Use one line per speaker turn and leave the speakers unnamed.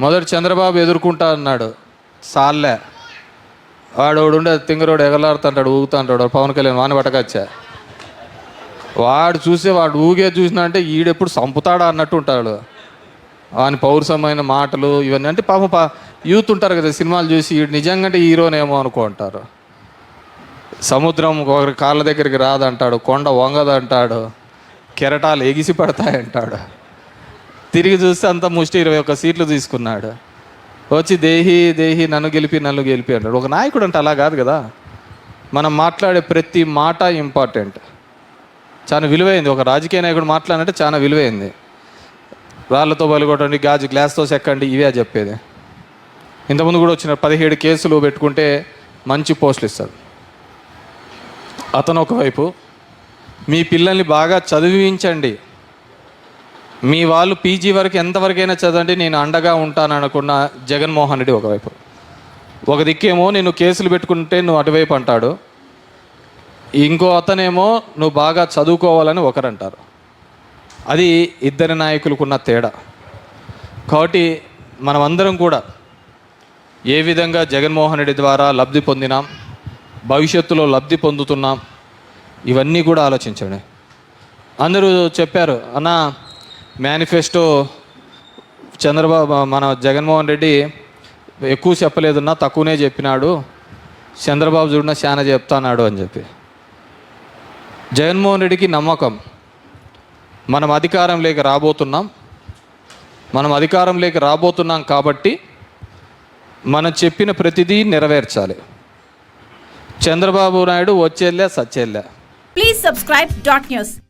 మొదటి చంద్రబాబు ఎదుర్కొంటా అన్నాడు. సాల్లే. వాడు ఉండే తింగరోడు ఎగలాడుతుంటాడు ఊగుతుంటాడు పవన్ కళ్యాణ్ వాని పట్టకచ్చా వాడు చూసే వాడు ఊగే చూసినా అంటే ఈడెప్పుడు చంపుతాడా అన్నట్టు ఉంటాడు. వాని పౌరుషమైన మాటలు ఇవన్నీ అంటే పాప పా యూత్ ఉంటారు కదా సినిమాలు చూసి ఈడు నిజంగా అంటే హీరోనేమో అనుకుంటారు సముద్రం ఒకరి కాళ్ళ దగ్గరికి రాదంటాడు కొండ వంగదంటాడు కెరటాలు ఎగిసి పడతాయంటాడు తిరిగి చూస్తే అంత ముష్టి ఇరవై ఒక్క సీట్లు తీసుకున్నాడు. వచ్చి దేహి దేహి నన్ను గెలిపి నన్ను గెలిపి అంటాడు. ఒక నాయకుడు అంటే అలా కాదు కదా. మనం మాట్లాడే ప్రతి మాట ఇంపార్టెంట్. చాలా విలువైంది. ఒక రాజకీయ నాయకుడు మాట్లాడంటే చాలా విలువైంది. రాళ్ళతో బలిగొట్టండి గాజు గ్లాస్తో చెక్కండి ఇవే చెప్పేది. ఇంతకుముందు కూడా వచ్చిన పదిహేడు కేసులు పెట్టుకుంటే మంచి పోస్టులు ఇస్తాడు. అతను ఒకవైపు మీ పిల్లల్ని బాగా చదివించండి. మీ వాళ్ళు పీజీ వరకు ఎంతవరకైనా చదవండి నేను అండగా ఉంటాను అనుకున్న జగన్మోహన్ రెడ్డి ఒకవైపు. ఒక దిక్కేమో నేను కేసులు పెట్టుకుంటే నువ్వు అటువైపు అంటాడు. ఇంకో అతనేమో నువ్వు బాగా చదువుకోవాలని ఒకరంటారు. అది ఇద్దరి నాయకులకున్న తేడా. కాబట్టి మనమందరం కూడా ఏ విధంగా జగన్మోహన్ రెడ్డి ద్వారా లబ్ధి పొందినాం భవిష్యత్తులో లబ్ధి పొందుతున్నాం ఇవన్నీ కూడా ఆలోచించండి. అందరూ చెప్పారు అన్న మేనిఫెస్టో చంద్రబాబు మన జగన్మోహన్ రెడ్డి ఎక్కువ చెప్పలేదున్నా తక్కువనే చెప్పినాడు. చంద్రబాబు చూడిన చాలా చెప్తాన్నాడు అని చెప్పి. జగన్మోహన్ రెడ్డికి నమ్మకం. మనం అధికారంలోకి రాబోతున్నాం. మనం అధికారంలోకి రాబోతున్నాం కాబట్టి మనం చెప్పిన ప్రతిదీ నెరవేర్చాలి. చంద్రబాబు నాయుడు వచ్చేళ్ళే సచ్చేళ్ళే.
Please subscribe dot news